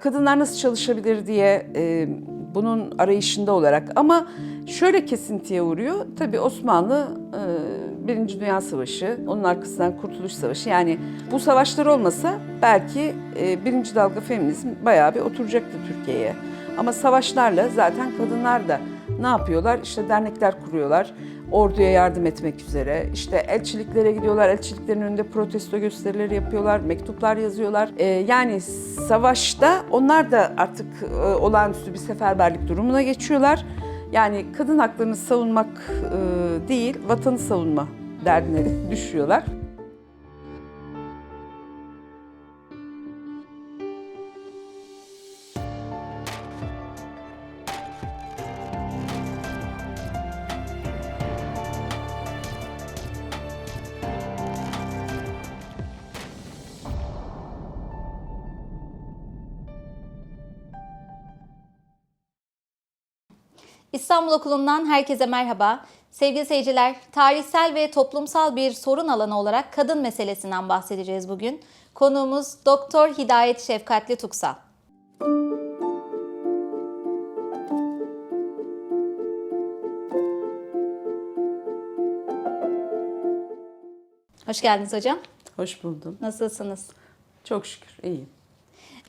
kadınlar nasıl çalışabilir diye e, bunun arayışında olarak ama şöyle kesintiye uğruyor. Tabii Osmanlı e, Birinci Dünya Savaşı, onun arkasından Kurtuluş Savaşı yani bu savaşlar olmasa belki e, birinci dalga feminizm bayağı bir oturacaktı Türkiye'ye. Ama savaşlarla zaten kadınlar da ne yapıyorlar? İşte dernekler kuruyorlar orduya yardım etmek üzere. İşte elçiliklere gidiyorlar, elçiliklerin önünde protesto gösterileri yapıyorlar, mektuplar yazıyorlar. Ee, yani savaşta onlar da artık e, olağanüstü bir seferberlik durumuna geçiyorlar. Yani kadın haklarını savunmak e, değil, vatanı savunma derdine düşüyorlar. İstanbul Okulu'ndan herkese merhaba. Sevgili seyirciler, tarihsel ve toplumsal bir sorun alanı olarak kadın meselesinden bahsedeceğiz bugün. Konuğumuz Doktor Hidayet Şefkatli Tuksal. Hoş geldiniz hocam. Hoş buldum. Nasılsınız? Çok şükür iyiyim.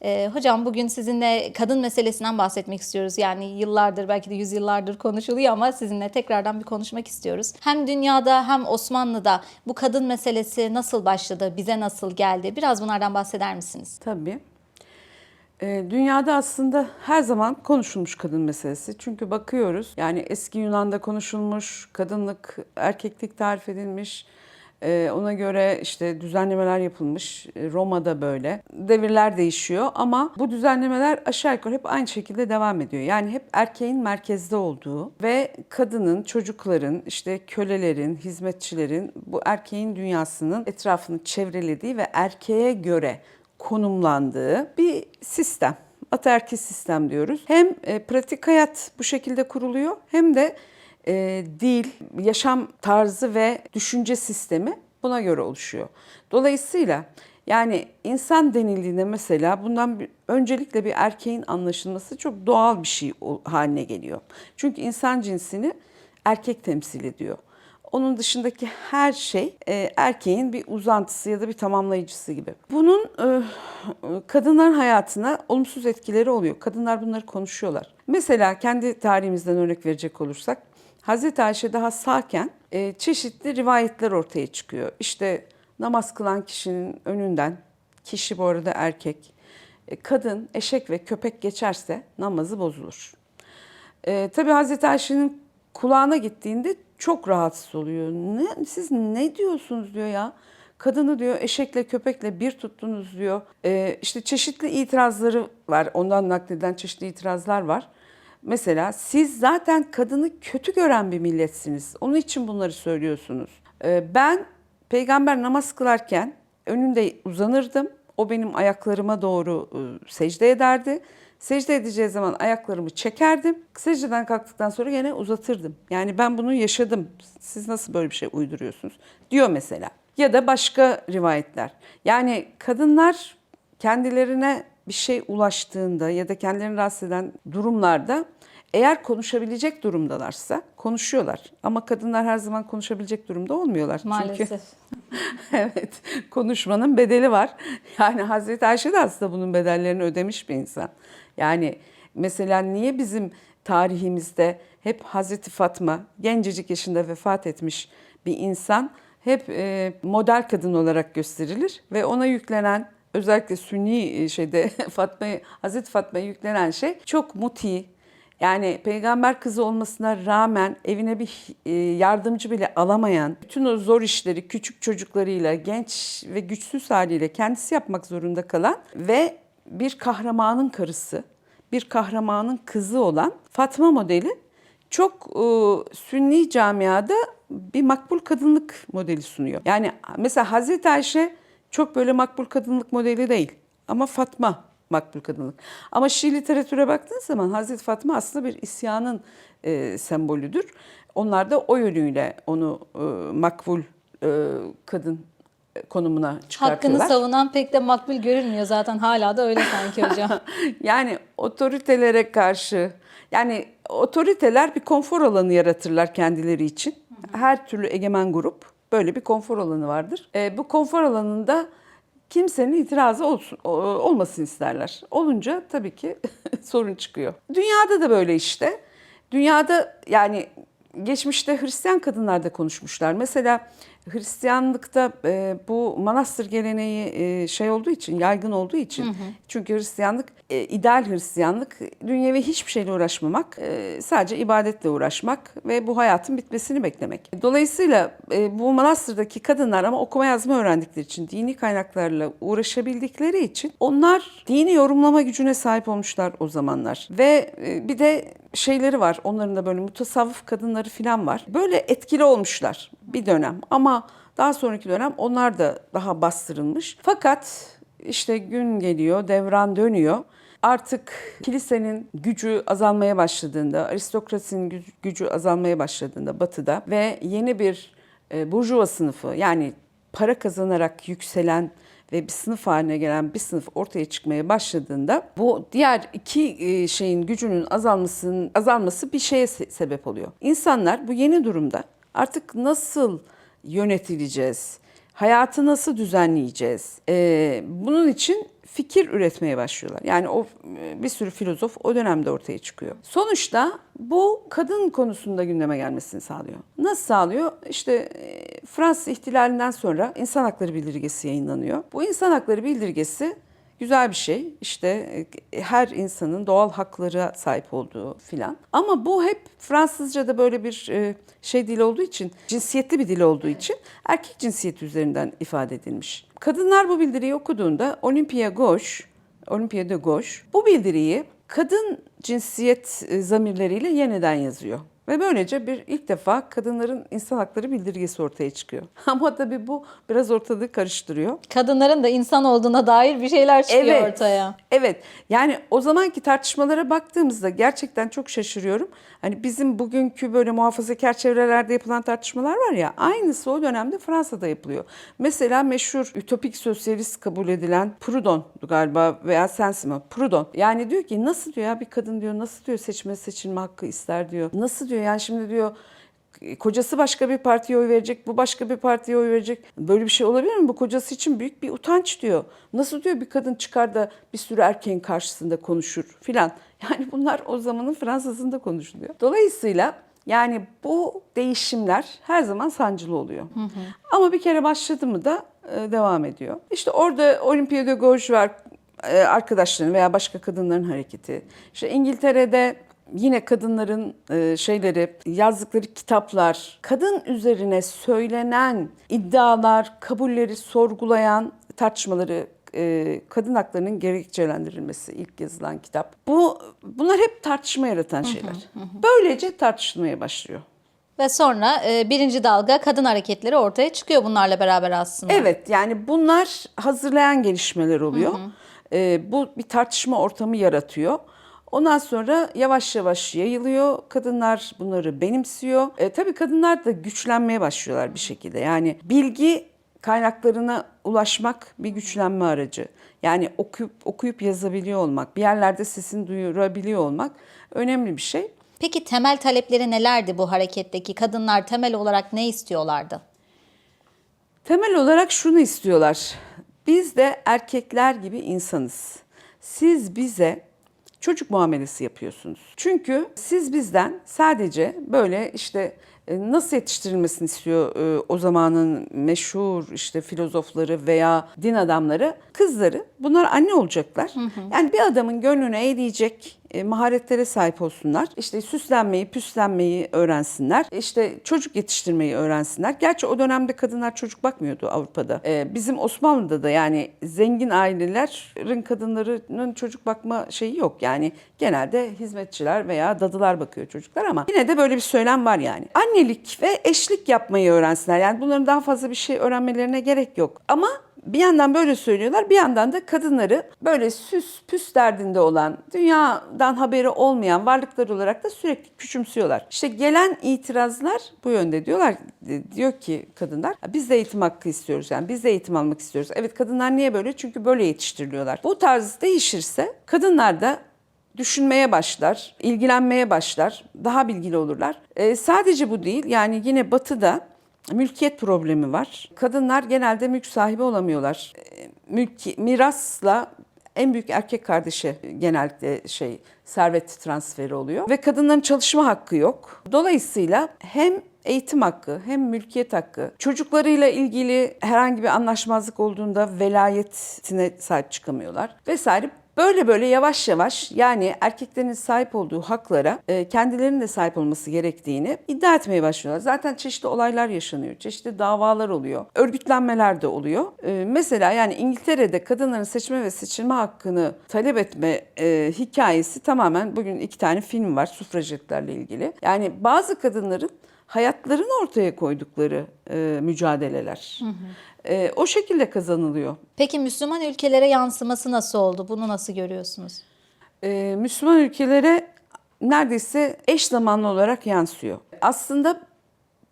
Ee, hocam bugün sizinle kadın meselesinden bahsetmek istiyoruz. Yani yıllardır belki de yüzyıllardır konuşuluyor ama sizinle tekrardan bir konuşmak istiyoruz. Hem dünyada hem Osmanlı'da bu kadın meselesi nasıl başladı, bize nasıl geldi? Biraz bunlardan bahseder misiniz? Tabii. Ee, Dünyada aslında her zaman konuşulmuş kadın meselesi. Çünkü bakıyoruz yani eski Yunan'da konuşulmuş, kadınlık, erkeklik tarif edilmiş. Ee, Ona göre işte düzenlemeler yapılmış. Ee, Roma'da böyle. Devirler değişiyor ama bu düzenlemeler aşağı yukarı hep aynı şekilde devam ediyor. Yani hep erkeğin merkezde olduğu ve kadının, çocukların, işte kölelerin, hizmetçilerin bu erkeğin dünyasının etrafını çevrelediği ve erkeğe göre konumlandığı bir sistem. Ataerkil sistem diyoruz. Hem e, pratik hayat bu şekilde kuruluyor hem de e, dil, yaşam tarzı ve düşünce sistemi buna göre oluşuyor. Dolayısıyla yani insan denildiğinde mesela bundan bir, öncelikle bir erkeğin anlaşılması çok doğal bir şey haline geliyor. Çünkü insan cinsini erkek temsil ediyor. Onun dışındaki her şey e, erkeğin bir uzantısı ya da bir tamamlayıcısı gibi. Bunun e, kadınların hayatına olumsuz etkileri oluyor. Kadınlar bunları konuşuyorlar. Mesela kendi tarihimizden örnek verecek olursak Hazreti Ayşe daha sağken e, çeşitli rivayetler ortaya çıkıyor. İşte namaz kılan kişinin önünden, kişi bu arada erkek, e, kadın, eşek ve köpek geçerse namazı bozulur. E, tabii Hazreti Ayşe'nin kulağına gittiğinde çok rahatsız oluyor. Ne, siz ne diyorsunuz diyor ya. Kadını diyor eşekle köpekle bir tuttunuz diyor. E, işte çeşitli itirazları var. Ondan nakledilen çeşitli itirazlar var. Mesela siz zaten kadını kötü gören bir milletsiniz. Onun için bunları söylüyorsunuz. E, ben peygamber namaz kılarken önünde uzanırdım. O benim ayaklarıma doğru e, secde ederdi. Secde edeceği zaman ayaklarımı çekerdim. Secdeden kalktıktan sonra yine uzatırdım. Yani ben bunu yaşadım. Siz nasıl böyle bir şey uyduruyorsunuz? Diyor mesela. Ya da başka rivayetler. Yani kadınlar kendilerine bir şey ulaştığında ya da kendilerini rahatsız eden durumlarda eğer konuşabilecek durumdalarsa konuşuyorlar. Ama kadınlar her zaman konuşabilecek durumda olmuyorlar. Çünkü Maalesef. evet, konuşmanın bedeli var. Yani Hazreti Ayşe de aslında bunun bedellerini ödemiş bir insan. Yani mesela niye bizim tarihimizde hep Hazreti Fatma gencecik yaşında vefat etmiş bir insan hep e, model kadın olarak gösterilir ve ona yüklenen özellikle Sünni şeyde Fatma Hazreti Fatma'ya yüklenen şey çok muti, yani peygamber kızı olmasına rağmen evine bir e, yardımcı bile alamayan, bütün o zor işleri küçük çocuklarıyla, genç ve güçsüz haliyle kendisi yapmak zorunda kalan ve bir kahramanın karısı, bir kahramanın kızı olan Fatma modeli çok e, sünni camiada bir makbul kadınlık modeli sunuyor. Yani mesela Hazreti Ayşe çok böyle makbul kadınlık modeli değil ama Fatma makbul kadınlık. Ama Şii literatüre baktığın zaman Hazreti Fatma aslında bir isyanın e, sembolüdür. Onlar da o yönüyle onu e, makbul e, kadın konumuna çıkartıyorlar. Hakkını savunan pek de makbul görünmüyor zaten hala da öyle sanki hocam. yani otoritelere karşı yani otoriteler bir konfor alanı yaratırlar kendileri için. Her türlü egemen grup böyle bir konfor alanı vardır. E, bu konfor alanında kimsenin itirazı olsun, olmasın isterler. Olunca tabii ki sorun çıkıyor. Dünyada da böyle işte. Dünyada yani geçmişte Hristiyan kadınlar da konuşmuşlar. Mesela Hristiyanlıkta e, bu manastır geleneği e, şey olduğu için, yaygın olduğu için. Çünkü Hristiyanlık, e, ideal Hristiyanlık dünyevi hiçbir şeyle uğraşmamak, e, sadece ibadetle uğraşmak ve bu hayatın bitmesini beklemek. Dolayısıyla e, bu manastırdaki kadınlar ama okuma yazma öğrendikleri için, dini kaynaklarla uğraşabildikleri için onlar dini yorumlama gücüne sahip olmuşlar o zamanlar. Ve e, bir de şeyleri var. Onların da böyle mutasavvıf kadınları falan var. Böyle etkili olmuşlar bir dönem ama daha sonraki dönem onlar da daha bastırılmış. Fakat işte gün geliyor, devran dönüyor. Artık kilisenin gücü azalmaya başladığında, aristokrasinin gü- gücü azalmaya başladığında batıda ve yeni bir e, burjuva sınıfı yani para kazanarak yükselen ve bir sınıf haline gelen bir sınıf ortaya çıkmaya başladığında bu diğer iki e, şeyin gücünün azalmasının azalması bir şeye se- sebep oluyor. İnsanlar bu yeni durumda artık nasıl yönetileceğiz? Hayatı nasıl düzenleyeceğiz? Ee, bunun için fikir üretmeye başlıyorlar. Yani o e, bir sürü filozof o dönemde ortaya çıkıyor. Sonuçta bu kadın konusunda gündeme gelmesini sağlıyor. Nasıl sağlıyor? İşte e, Fransız ihtilalinden sonra İnsan Hakları Bildirgesi yayınlanıyor. Bu İnsan Hakları Bildirgesi güzel bir şey. İşte e, her insanın doğal haklara sahip olduğu filan. Ama bu hep Fransızca'da böyle bir e, şey dil olduğu için, cinsiyetli bir dil olduğu için erkek cinsiyeti üzerinden ifade edilmiş. Kadınlar bu bildiriyi okuduğunda Olympia Gauche, Olympia de Gauche bu bildiriyi kadın cinsiyet e, zamirleriyle yeniden yazıyor. Ve böylece bir ilk defa kadınların insan hakları bildirgesi ortaya çıkıyor. Ama tabii bu biraz ortalığı karıştırıyor. Kadınların da insan olduğuna dair bir şeyler çıkıyor ortaya. Evet. Yani o zamanki tartışmalara baktığımızda gerçekten çok şaşırıyorum. Hani bizim bugünkü böyle muhafazakar çevrelerde yapılan tartışmalar var ya aynısı o dönemde Fransa'da yapılıyor. Mesela meşhur ütopik sosyalist kabul edilen Proudhon galiba veya Saint-Simon. Proudhon. Yani diyor ki nasıl diyor ya bir kadın diyor nasıl diyor seçme seçilme hakkı ister diyor. Nasıl diyor yani şimdi diyor kocası başka bir partiye oy verecek, bu başka bir partiye oy verecek. Böyle bir şey olabilir mi? Bu kocası için büyük bir utanç diyor. Nasıl diyor bir kadın çıkar da bir sürü erkeğin karşısında konuşur filan. Yani bunlar o zamanın Fransızında konuşuluyor. Dolayısıyla yani bu değişimler her zaman sancılı oluyor. Ama bir kere başladı mı da e, devam ediyor. İşte orada Olympia de Gauche var e, arkadaşların veya başka kadınların hareketi. İşte İngiltere'de yine kadınların e, şeyleri yazdıkları kitaplar, kadın üzerine söylenen iddialar, kabulleri sorgulayan tartışmaları e, kadın haklarının gerekçelendirilmesi ilk yazılan kitap. Bu bunlar hep tartışma yaratan şeyler. Böylece tartışılmaya başlıyor. Ve sonra e, birinci dalga kadın hareketleri ortaya çıkıyor bunlarla beraber aslında. Evet yani bunlar hazırlayan gelişmeler oluyor. Bu bir tartışma ortamı yaratıyor. Ondan sonra yavaş yavaş yayılıyor. Kadınlar bunları benimsiyor. E, tabii kadınlar da güçlenmeye başlıyorlar bir şekilde. Yani bilgi kaynaklarına ulaşmak bir güçlenme aracı. Yani okuyup okuyup yazabiliyor olmak, bir yerlerde sesini duyurabiliyor olmak önemli bir şey. Peki temel talepleri nelerdi bu hareketteki? Kadınlar temel olarak ne istiyorlardı? Temel olarak şunu istiyorlar. Biz de erkekler gibi insanız. Siz bize çocuk muamelesi yapıyorsunuz. Çünkü siz bizden sadece böyle işte e, nasıl yetiştirilmesini istiyor e, o zamanın meşhur işte filozofları veya din adamları kızları bunlar anne olacaklar. Yani bir adamın gönlüne eğleyecek maharetlere sahip olsunlar. İşte süslenmeyi, püslenmeyi öğrensinler. İşte çocuk yetiştirmeyi öğrensinler. Gerçi o dönemde kadınlar çocuk bakmıyordu Avrupa'da. E, bizim Osmanlı'da da yani zengin ailelerin kadınlarının çocuk bakma şeyi yok. Yani genelde hizmetçiler veya dadılar bakıyor çocuklar ama yine de böyle bir söylem var yani. Annelik ve eşlik yapmayı öğrensinler. Yani bunların daha fazla bir şey öğrenmelerine gerek yok. Ama bir yandan böyle söylüyorlar bir yandan da kadınları böyle süs püs derdinde olan dünyadan haberi olmayan varlıklar olarak da sürekli küçümsüyorlar. İşte gelen itirazlar bu yönde diyorlar diyor ki kadınlar biz de eğitim hakkı istiyoruz yani biz de eğitim almak istiyoruz. Evet kadınlar niye böyle? Çünkü böyle yetiştiriliyorlar. Bu tarz değişirse kadınlar da düşünmeye başlar, ilgilenmeye başlar, daha bilgili olurlar. Ee, sadece bu değil yani yine batıda mülkiyet problemi var. Kadınlar genelde mülk sahibi olamıyorlar. Ee, Mülk, mirasla en büyük erkek kardeşi genellikle şey servet transferi oluyor ve kadınların çalışma hakkı yok. Dolayısıyla hem eğitim hakkı hem mülkiyet hakkı çocuklarıyla ilgili herhangi bir anlaşmazlık olduğunda velayetine sahip çıkamıyorlar vesaire. Böyle böyle yavaş yavaş yani erkeklerin sahip olduğu haklara e, kendilerinin de sahip olması gerektiğini iddia etmeye başlıyorlar. Zaten çeşitli olaylar yaşanıyor, çeşitli davalar oluyor, örgütlenmeler de oluyor. E, mesela yani İngiltere'de kadınların seçme ve seçilme hakkını talep etme e, hikayesi tamamen bugün iki tane film var sufrajetlerle ilgili. Yani bazı kadınların hayatlarını ortaya koydukları e, mücadeleler. E, o şekilde kazanılıyor. Peki Müslüman ülkelere yansıması nasıl oldu? Bunu nasıl görüyorsunuz? Ee, Müslüman ülkelere neredeyse eş zamanlı olarak yansıyor. Aslında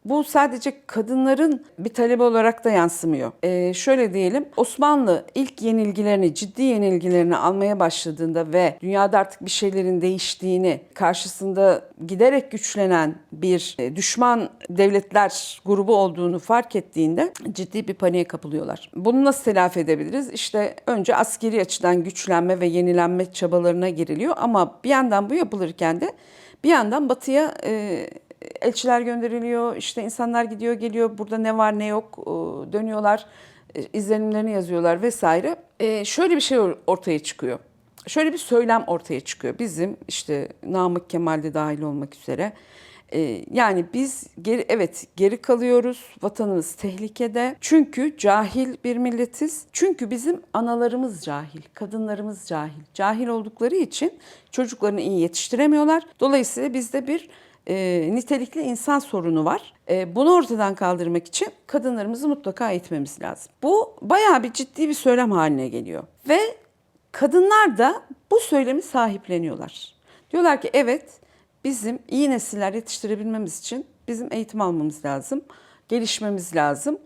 bu sadece kadınların bir talebi olarak da yansımıyor. Ee, şöyle diyelim, Osmanlı ilk yenilgilerini, ciddi yenilgilerini almaya başladığında ve dünyada artık bir şeylerin değiştiğini, karşısında giderek güçlenen bir e, düşman devletler grubu olduğunu fark ettiğinde ciddi bir paniğe kapılıyorlar. Bunu nasıl telafi edebiliriz? İşte önce askeri açıdan güçlenme ve yenilenme çabalarına giriliyor ama bir yandan bu yapılırken de bir yandan batıya e, elçiler gönderiliyor, işte insanlar gidiyor geliyor, burada ne var ne yok e, dönüyorlar, e, izlenimlerini yazıyorlar vesaire. E, şöyle bir şey or- ortaya çıkıyor. Şöyle bir söylem ortaya çıkıyor. Bizim işte Namık Kemal'de dahil olmak üzere. e, yani biz geri evet geri kalıyoruz. Vatanımız tehlikede. Çünkü cahil bir milletiz. Çünkü bizim analarımız cahil, kadınlarımız cahil. Cahil oldukları için çocuklarını iyi yetiştiremiyorlar. Dolayısıyla bizde bir e, nitelikli insan sorunu var. E, bunu ortadan kaldırmak için kadınlarımızı mutlaka eğitmemiz lazım. Bu bayağı bir ciddi bir söylem haline geliyor. Ve kadınlar da bu söylemi sahipleniyorlar. Diyorlar ki evet bizim iyi nesiller yetiştirebilmemiz için bizim eğitim almamız lazım, gelişmemiz lazım.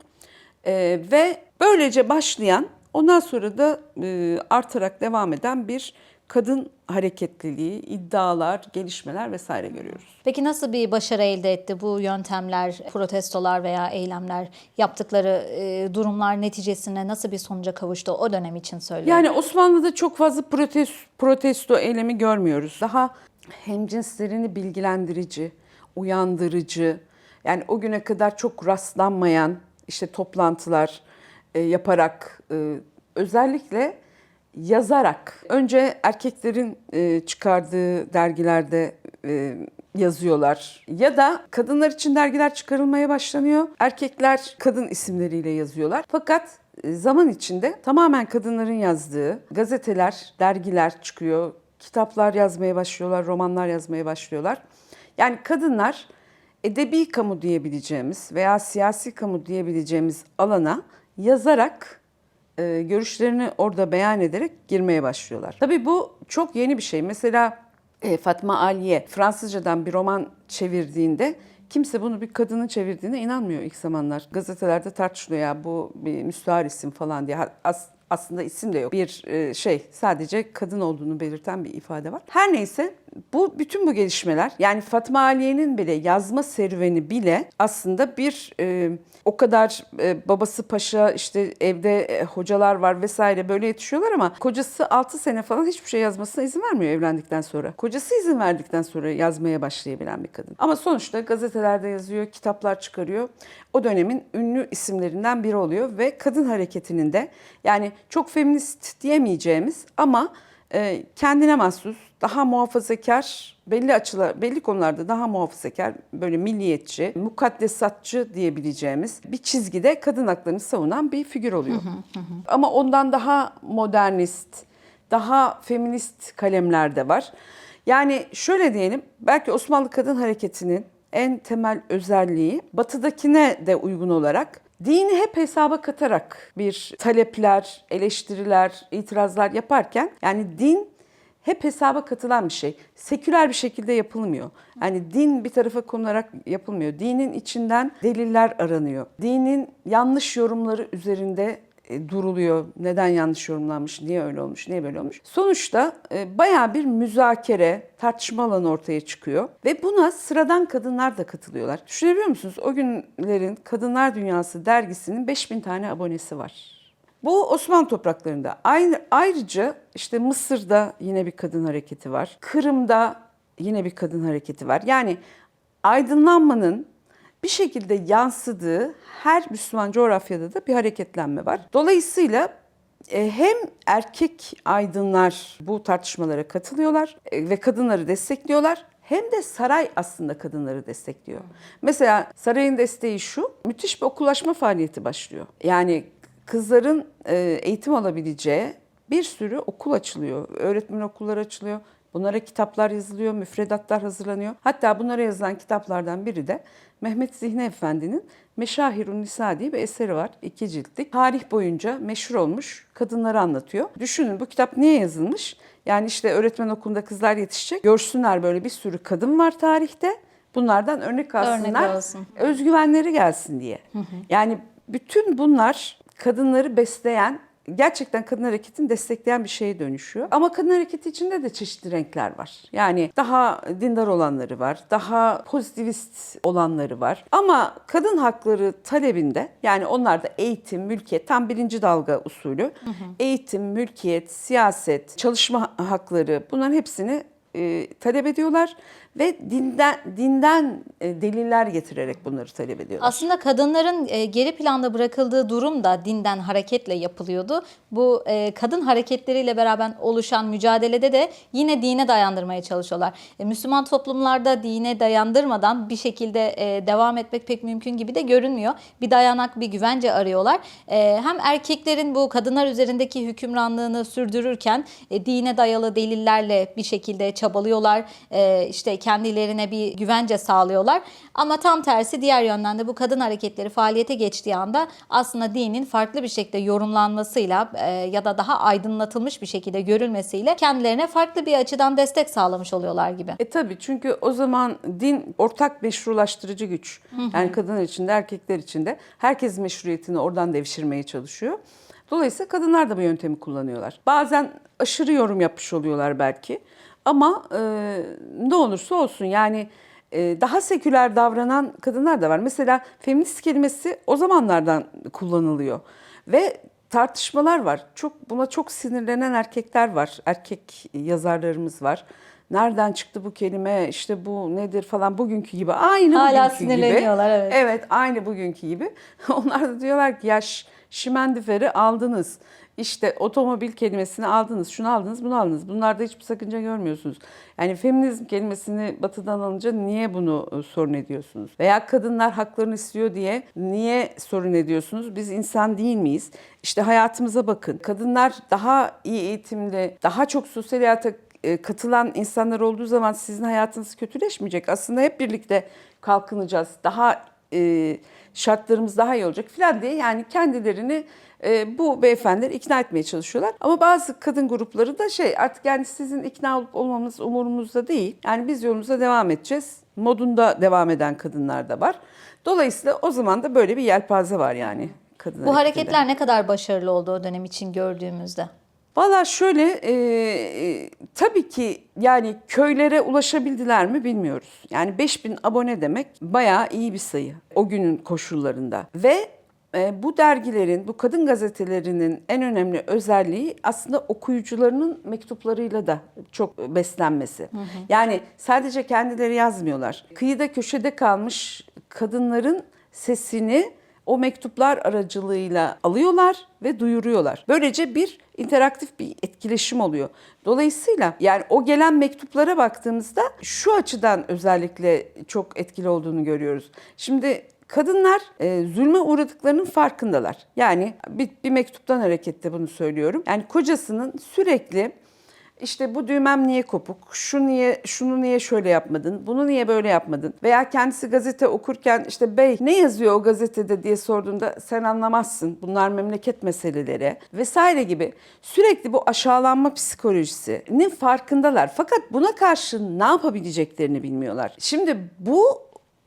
E, ve böylece başlayan ondan sonra da e, artarak devam eden bir kadın hareketliliği, iddialar, gelişmeler vesaire görüyoruz. Peki nasıl bir başarı elde etti bu yöntemler, protestolar veya eylemler yaptıkları e, durumlar neticesinde nasıl bir sonuca kavuştu o dönem için söylüyorum. Yani Osmanlı'da çok fazla protesto, protesto eylemi görmüyoruz. Daha hemcinslerini bilgilendirici, uyandırıcı, yani o güne kadar çok rastlanmayan işte toplantılar e, yaparak e, özellikle yazarak önce erkeklerin e, çıkardığı dergilerde e, yazıyorlar ya da kadınlar için dergiler çıkarılmaya başlanıyor. Erkekler kadın isimleriyle yazıyorlar. Fakat e, zaman içinde tamamen kadınların yazdığı gazeteler, dergiler çıkıyor. Kitaplar yazmaya başlıyorlar, romanlar yazmaya başlıyorlar. Yani kadınlar edebi kamu diyebileceğimiz veya siyasi kamu diyebileceğimiz alana yazarak e, görüşlerini orada beyan ederek girmeye başlıyorlar. Tabii bu çok yeni bir şey. Mesela e, Fatma Aliye Fransızcadan bir roman çevirdiğinde kimse bunu bir kadının çevirdiğine inanmıyor ilk zamanlar. Gazetelerde tartışılıyor ya bu bir müstahar isim falan diye. As- aslında isim de yok. Bir e, şey sadece kadın olduğunu belirten bir ifade var. Her neyse bu bütün bu gelişmeler yani Fatma Aliye'nin bile yazma serüveni bile aslında bir e, o kadar e, babası paşa işte evde e, hocalar var vesaire böyle yetişiyorlar ama kocası 6 sene falan hiçbir şey yazmasına izin vermiyor evlendikten sonra. Kocası izin verdikten sonra yazmaya başlayabilen bir kadın. Ama sonuçta gazetelerde yazıyor, kitaplar çıkarıyor. O dönemin ünlü isimlerinden biri oluyor ve kadın hareketinin de yani çok feminist diyemeyeceğimiz ama kendine mahsus, daha muhafazakar, belli açılar, belli konularda daha muhafazakar, böyle milliyetçi, mukaddesatçı diyebileceğimiz bir çizgide kadın haklarını savunan bir figür oluyor. Ama ondan daha modernist, daha feminist kalemler de var. Yani şöyle diyelim, belki Osmanlı Kadın Hareketi'nin en temel özelliği batıdakine de uygun olarak dini hep hesaba katarak bir talepler, eleştiriler, itirazlar yaparken yani din hep hesaba katılan bir şey. Seküler bir şekilde yapılmıyor. Yani din bir tarafa konularak yapılmıyor. Dinin içinden deliller aranıyor. Dinin yanlış yorumları üzerinde e, duruluyor. Neden yanlış yorumlanmış, niye öyle olmuş, niye böyle olmuş. Sonuçta e, bayağı bir müzakere, tartışma alanı ortaya çıkıyor. Ve buna sıradan kadınlar da katılıyorlar. Düşünebiliyor musunuz? O günlerin Kadınlar Dünyası dergisinin 5000 tane abonesi var. Bu Osmanlı topraklarında. Aynı, ayrıca işte Mısır'da yine bir kadın hareketi var. Kırım'da yine bir kadın hareketi var. Yani aydınlanmanın bir şekilde yansıdığı her Müslüman coğrafyada da bir hareketlenme var. Dolayısıyla e, hem erkek aydınlar bu tartışmalara katılıyorlar e, ve kadınları destekliyorlar hem de saray aslında kadınları destekliyor. Mesela sarayın desteği şu, müthiş bir okullaşma faaliyeti başlıyor. Yani kızların e, eğitim alabileceği bir sürü okul açılıyor. Öğretmen okulları açılıyor. Bunlara kitaplar yazılıyor, müfredatlar hazırlanıyor. Hatta bunlara yazılan kitaplardan biri de Mehmet Zihni Efendi'nin Meşahirun Nisa diye bir eseri var. iki ciltlik. Tarih boyunca meşhur olmuş kadınları anlatıyor. Düşünün bu kitap niye yazılmış? Yani işte öğretmen okulunda kızlar yetişecek. Görsünler böyle bir sürü kadın var tarihte. Bunlardan örnek alsınlar. olsun. Özgüvenleri gelsin diye. Yani bütün bunlar kadınları besleyen gerçekten kadın hareketini destekleyen bir şeye dönüşüyor. Ama kadın hareketi içinde de çeşitli renkler var. Yani daha dindar olanları var, daha pozitivist olanları var. Ama kadın hakları talebinde yani onlar da eğitim, mülkiyet tam birinci dalga usulü. Eğitim, mülkiyet, siyaset, çalışma hakları bunların hepsini e, talep ediyorlar ve dinden dinden e, deliller getirerek bunları talep ediyorlar. Aslında kadınların e, geri planda bırakıldığı durum da dinden hareketle yapılıyordu. Bu e, kadın hareketleriyle beraber oluşan mücadelede de yine dine dayandırmaya çalışıyorlar. Müslüman toplumlarda dine dayandırmadan bir şekilde devam etmek pek mümkün gibi de görünmüyor. Bir dayanak, bir güvence arıyorlar. Hem erkeklerin bu kadınlar üzerindeki hükümranlığını sürdürürken dine dayalı delillerle bir şekilde çabalıyorlar. İşte kendilerine bir güvence sağlıyorlar. Ama tam tersi diğer yönden de bu kadın hareketleri faaliyete geçtiği anda aslında dinin farklı bir şekilde yorumlanmasıyla e, ya da daha aydınlatılmış bir şekilde görülmesiyle kendilerine farklı bir açıdan destek sağlamış oluyorlar gibi. E tabii çünkü o zaman din ortak meşrulaştırıcı güç. Yani kadınlar için de erkekler için de herkes meşruiyetini oradan devşirmeye çalışıyor. Dolayısıyla kadınlar da bu yöntemi kullanıyorlar. Bazen aşırı yorum yapmış oluyorlar belki. Ama e, ne olursa olsun yani e, daha seküler davranan kadınlar da var. Mesela feminist kelimesi o zamanlardan kullanılıyor. Ve tartışmalar var. Çok buna çok sinirlenen erkekler var. Erkek yazarlarımız var. Nereden çıktı bu kelime? İşte bu nedir falan bugünkü gibi. Aynı Hala bugünkü gibi. sinirleniyorlar, evet. Evet, aynı bugünkü gibi. Onlar da diyorlar ki ya şimendiferi aldınız. İşte otomobil kelimesini aldınız, şunu aldınız, bunu aldınız. Bunlarda hiçbir sakınca görmüyorsunuz. Yani feminizm kelimesini batıdan alınca niye bunu e, sorun ediyorsunuz? Veya kadınlar haklarını istiyor diye niye sorun ediyorsunuz? Biz insan değil miyiz? İşte hayatımıza bakın. Kadınlar daha iyi eğitimli, daha çok sosyal hayata e, katılan insanlar olduğu zaman sizin hayatınız kötüleşmeyecek. Aslında hep birlikte kalkınacağız. Daha e, şartlarımız daha iyi olacak falan diye yani kendilerini e, bu beyefendiler ikna etmeye çalışıyorlar. Ama bazı kadın grupları da şey artık yani sizin ikna olup olmamız umurumuzda değil. Yani biz yolumuza devam edeceğiz. Modunda devam eden kadınlar da var. Dolayısıyla o zaman da böyle bir yelpaze var yani kadın Bu hareketler ne kadar başarılı oldu o dönem için gördüğümüzde? Valla şöyle e, e, tabii ki yani köylere ulaşabildiler mi bilmiyoruz. Yani 5000 abone demek bayağı iyi bir sayı o günün koşullarında. Ve e, bu dergilerin, bu kadın gazetelerinin en önemli özelliği aslında okuyucularının mektuplarıyla da çok beslenmesi. Yani sadece kendileri yazmıyorlar. Kıyıda köşede kalmış kadınların sesini o mektuplar aracılığıyla alıyorlar ve duyuruyorlar. Böylece bir interaktif bir etkileşim oluyor. Dolayısıyla yani o gelen mektuplara baktığımızda şu açıdan özellikle çok etkili olduğunu görüyoruz. Şimdi kadınlar e, zulme uğradıklarının farkındalar. Yani bir, bir mektuptan hareketle bunu söylüyorum. Yani kocasının sürekli işte bu düğmem niye kopuk, şu niye, şunu niye şöyle yapmadın, bunu niye böyle yapmadın? Veya kendisi gazete okurken işte bey ne yazıyor o gazetede? diye sorduğunda sen anlamazsın. Bunlar memleket meseleleri. vesaire gibi. Sürekli bu aşağılanma psikolojisinin farkındalar. Fakat buna karşı ne yapabileceklerini bilmiyorlar. Şimdi bu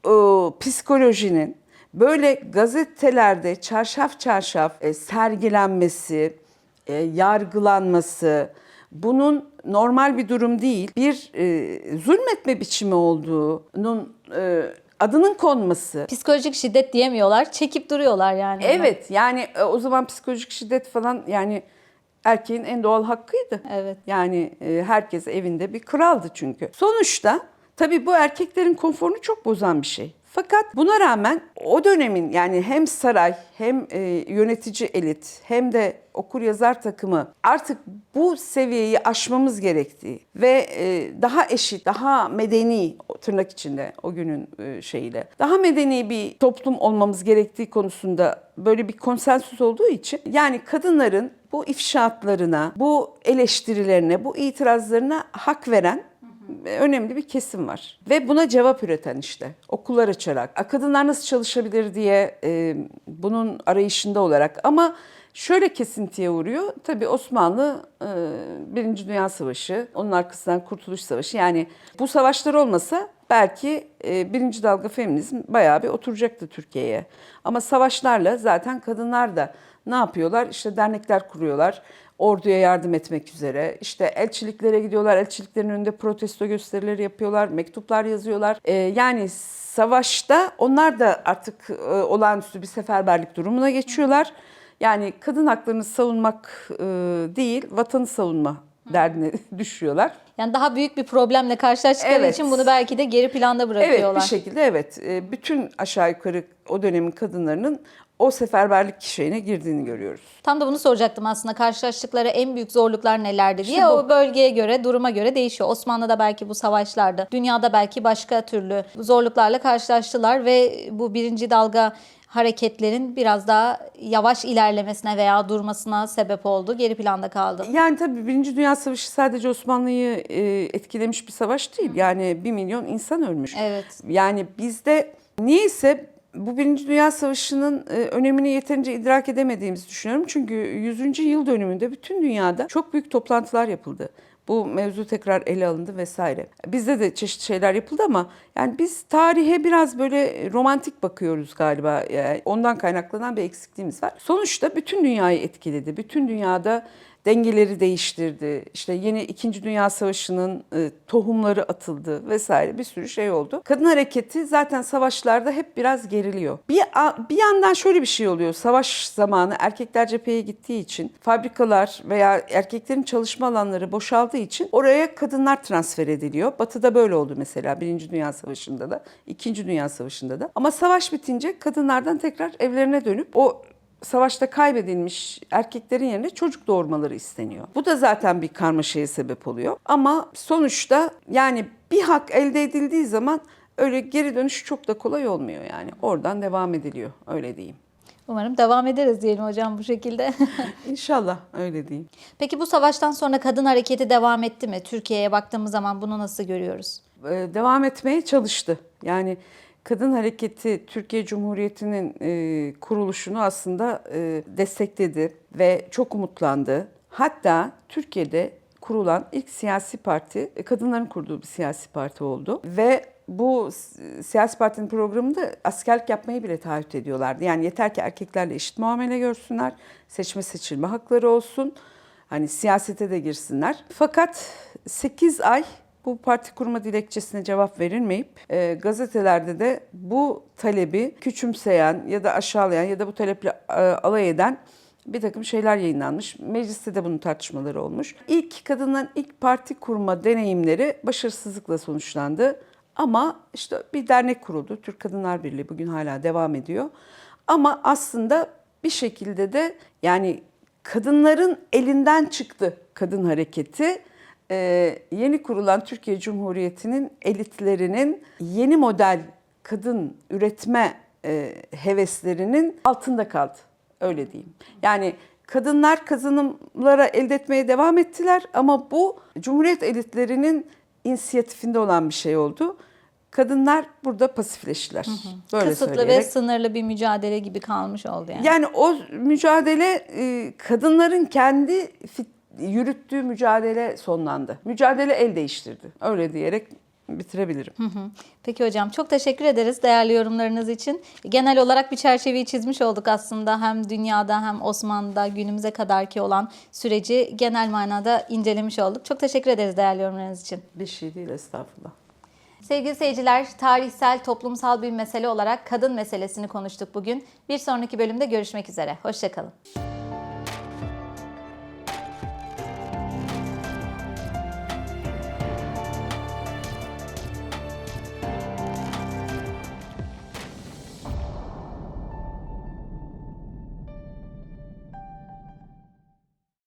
e, psikolojinin böyle gazetelerde çarşaf çarşaf e, sergilenmesi, e, yargılanması, bunun normal bir durum değil, bir e, zulmetme biçimi olduğunun e, adının konması. Psikolojik şiddet diyemiyorlar. Çekip duruyorlar yani. ona. Evet yani e, o zaman psikolojik şiddet falan yani erkeğin en doğal hakkıydı. Evet. Yani e, herkes evinde bir kraldı çünkü. Sonuçta tabii bu erkeklerin konforunu çok bozan bir şey. Fakat buna rağmen o dönemin yani hem saray hem e, yönetici elit hem de okur yazar takımı artık bu seviyeyi aşmamız gerektiği ve e, daha eşit, daha medeni tırnak içinde o günün e, şeyiyle daha medeni bir toplum olmamız gerektiği konusunda böyle bir konsensüs olduğu için yani kadınların bu ifşaatlarına, bu eleştirilerine, bu itirazlarına hak veren önemli bir kesim var. Ve buna cevap üreten işte okullar açarak. Kadınlar nasıl çalışabilir diye e, bunun arayışında olarak ama şöyle kesintiye uğruyor. Tabii Osmanlı e, Birinci Dünya Savaşı, onun arkasından Kurtuluş Savaşı. Yani bu savaşlar olmasa belki e, birinci dalga feminizm bayağı bir oturacaktı Türkiye'ye. Ama savaşlarla zaten kadınlar da ne yapıyorlar? İşte dernekler kuruyorlar orduya yardım etmek üzere. İşte elçiliklere gidiyorlar, elçiliklerin önünde protesto gösterileri yapıyorlar, mektuplar yazıyorlar. Ee, yani savaşta onlar da artık e, olağanüstü bir seferberlik durumuna geçiyorlar. Yani kadın haklarını savunmak e, değil, vatanı savunma derdine düşüyorlar. Yani daha büyük bir problemle karşılaştıkları Evet. için bunu belki de geri planda bırakıyorlar. Evet bir şekilde evet. E, Bütün aşağı yukarı o dönemin kadınlarının o seferberlik şeyine girdiğini görüyoruz. Tam da bunu soracaktım aslında karşılaştıkları en büyük zorluklar nelerdi diye. İşte bu. O bölgeye göre, duruma göre değişiyor. Osmanlı'da belki bu savaşlarda, dünyada belki başka türlü zorluklarla karşılaştılar ve bu birinci dalga hareketlerin biraz daha yavaş ilerlemesine veya durmasına sebep oldu. Geri planda kaldı. Yani tabii Birinci Dünya Savaşı sadece Osmanlı'yı e, etkilemiş bir savaş değil. Yani bir milyon insan ölmüş. Evet. Yani bizde niyeyse bu Birinci Dünya Savaşı'nın e, önemini yeterince idrak edemediğimizi düşünüyorum. Çünkü 100. yıl dönümünde bütün dünyada çok büyük toplantılar yapıldı. Bu mevzu tekrar ele alındı vesaire. Bizde de çeşitli şeyler yapıldı ama yani biz tarihe biraz böyle romantik bakıyoruz galiba. Yani ondan kaynaklanan bir eksikliğimiz var. Sonuçta bütün dünyayı etkiledi. Bütün dünyada dengeleri değiştirdi. İşte yeni 2. Dünya Savaşı'nın e, tohumları atıldı vesaire bir sürü şey oldu. Kadın hareketi zaten savaşlarda hep biraz geriliyor. Bir, bir yandan şöyle bir şey oluyor. Savaş zamanı erkekler cepheye gittiği için fabrikalar veya erkeklerin çalışma alanları boşaldığı için oraya kadınlar transfer ediliyor. Batı'da böyle oldu mesela 1. Dünya Savaşı'nda da 2. Dünya Savaşı'nda da. Ama savaş bitince kadınlardan tekrar evlerine dönüp o savaşta kaybedilmiş erkeklerin yerine çocuk doğurmaları isteniyor. Bu da zaten bir karmaşaya sebep oluyor. Ama sonuçta yani bir hak elde edildiği zaman öyle geri dönüş çok da kolay olmuyor yani. Oradan devam ediliyor öyle diyeyim. Umarım devam ederiz diyelim hocam bu şekilde. İnşallah öyle diyeyim. Peki bu savaştan sonra kadın hareketi devam etti mi? Türkiye'ye baktığımız zaman bunu nasıl görüyoruz? Ee, devam etmeye çalıştı. Yani kadın hareketi Türkiye Cumhuriyeti'nin e, kuruluşunu aslında e, destekledi ve çok umutlandı. Hatta Türkiye'de kurulan ilk siyasi parti e, kadınların kurduğu bir siyasi parti oldu ve bu siyasi partinin programında askerlik yapmayı bile taahhüt ediyorlardı. Yani yeter ki erkeklerle eşit muamele görsünler, seçme seçilme hakları olsun, hani siyasete de girsinler. Fakat 8 ay bu parti kurma dilekçesine cevap verilmeyip e, gazetelerde de bu talebi küçümseyen ya da aşağılayan ya da bu taleple e, alay eden bir takım şeyler yayınlanmış. Mecliste de bunun tartışmaları olmuş. İlk kadınların ilk parti kurma deneyimleri başarısızlıkla sonuçlandı. Ama işte bir dernek kuruldu. Türk Kadınlar Birliği bugün hala devam ediyor. Ama aslında bir şekilde de yani kadınların elinden çıktı kadın hareketi. Ee, yeni kurulan Türkiye Cumhuriyeti'nin elitlerinin yeni model kadın üretme e, heveslerinin altında kaldı. Öyle diyeyim. Yani kadınlar kazanımlara elde etmeye devam ettiler ama bu Cumhuriyet elitlerinin inisiyatifinde olan bir şey oldu. Kadınlar burada pasifleştiler. Böyle Kısıtlı ve söyleyerek. sınırlı bir mücadele gibi kalmış oldu yani. Yani o mücadele e, kadınların kendi fit- yürüttüğü mücadele sonlandı. Mücadele el değiştirdi. Öyle diyerek bitirebilirim. Peki hocam çok teşekkür ederiz değerli yorumlarınız için. Genel olarak bir çerçeveyi çizmiş olduk aslında hem dünyada hem Osmanlı'da günümüze kadarki olan süreci genel manada incelemiş olduk. Çok teşekkür ederiz değerli yorumlarınız için. Bir şey değil estağfurullah. Sevgili seyirciler, tarihsel, toplumsal bir mesele olarak kadın meselesini konuştuk bugün. Bir sonraki bölümde görüşmek üzere. Hoşçakalın.